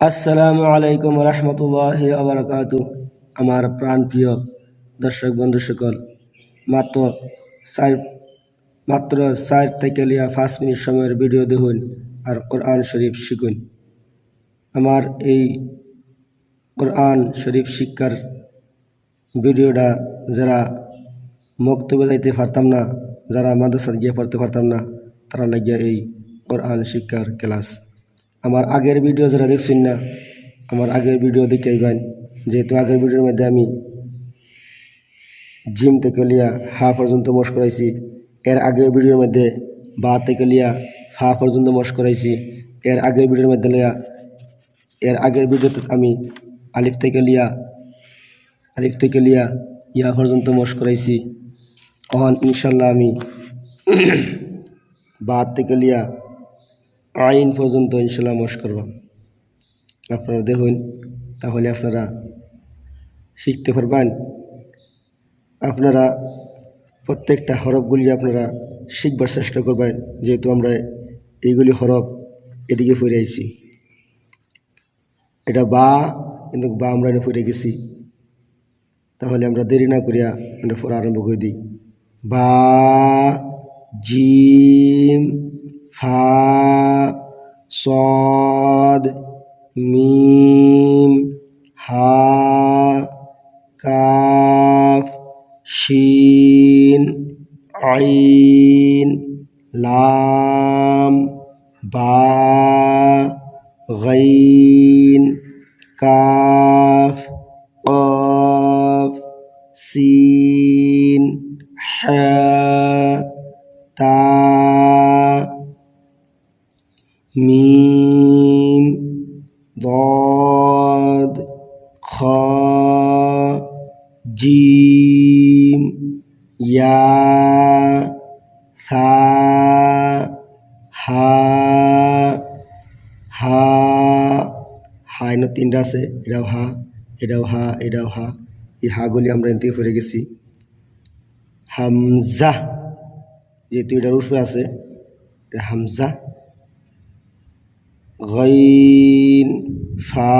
আসসালামু আলাইকুম রহমতুল্লাহ আবরকাত আমার প্রাণপ্রিয় দর্শক বন্ধু সকল, মাত্র চার মাত্র চার থেকে লিয়া পাঁচ মিনিট সময়ের ভিডিও দেখুন আর কোরআন শরীফ শিখুন। আমার এই কোরআন শরীফ শিক্ষার ভিডিওটা যারা মক্তবে যাইতে পারতাম না, যারা মাদ্রাসা গিয়ে পড়তে পারতাম না, তারা লাগিয়া এই কোরআন শিক্ষার ক্লাস আমার আগের ভিডিও যারা দেখছেন না, আমার আগের ভিডিও দেখে আইবেন। যেহেতু আগের ভিডিওর মধ্যে আমি জিম থেকে লিয়া হা পর্যন্ত মশ করাইছি, এর আগের ভিডিওর মধ্যে বা থেকে লিয়া ফা পর্যন্ত মশ করাইছি, এর আগের ভিডিওর মধ্যে লিয়া, এর আগের ভিডিওতে আমি আলিফ থেকে লিয়া, আলিফ থেকে লিয়া ইয়া পর্যন্ত মশ করাইছি। তখন ইনশাল্লাহ আমি বা থেকে লিয়া আইন পর্যন্ত ইনশাল্লাহ মশ করব। আপনারা দেখুন, তাহলে আপনারা শিখতে পারবেন। আপনারা প্রত্যেকটা হরফগুলি আপনারা শিখবার চেষ্টা করবেন, যেহেতু আমরা এইগুলি হরফ এদিকে ফিরে আইছি। এটা বা, কিন্তু বা আমরা এটা ফিরে গেছি। তাহলে আমরা দেরি না করিয়া এটা পড়া আরম্ভ করে দিই। বা, জিম, ফা সদ মিম হা কাফ শিন আইন লাম বা গাইন কাফ কফ সিন হ্যা। মিম ضاد খ জিম ইয়া থা হা হা হা এনে তিনটা আছে এটাও হা এটাও হা এটাও হা এই হাগুলি আমরা এন থেকে পড়ে গেছি হামজা যেহেতু এটার উর্ফে আছে এটা হামজা غين ফা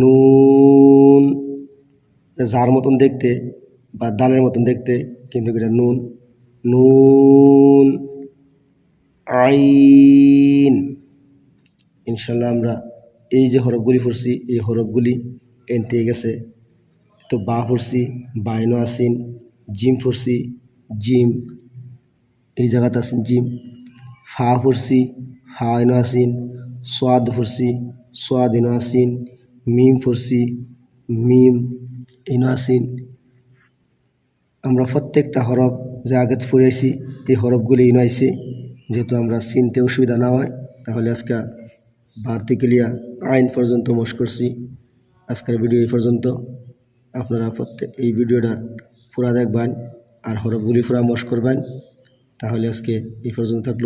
নুন যার মতন দেখতে বা দালের মতন দেখতে কিন্তু এটা নুন নুন আইন ইনশাল্লাহ আমরা এই যে হরফগুলি পড়ছি এই হরফগুলি এনতে গেছে তো বা পড়ছি বাইনো আসিন জিম পড়ছি জিম এই জায়গাতে আসিন জিম ফা পড়ছি হা ইনো আসিন সোয়াদ ফুরসি, সোয়াদ ইনো আসিন মিম ফুরসি, মিম ইনো আমরা প্রত্যেকটা হরফ যে আগে ফুরাইছি এই হরফগুলি ইনো আইছে যেহেতু আমরা চিনতে অসুবিধা না হয়, তাহলে আজকে বাদ থেকে আইন পর্যন্ত মশ করছি। আজকের ভিডিও এই পর্যন্ত। আপনারা প্রত্যেক, এই ভিডিওটা পুরা দেখবেন আর হরফগুলি পুরা মশ করবেন। তাহলে আজকে এই পর্যন্ত থাকল।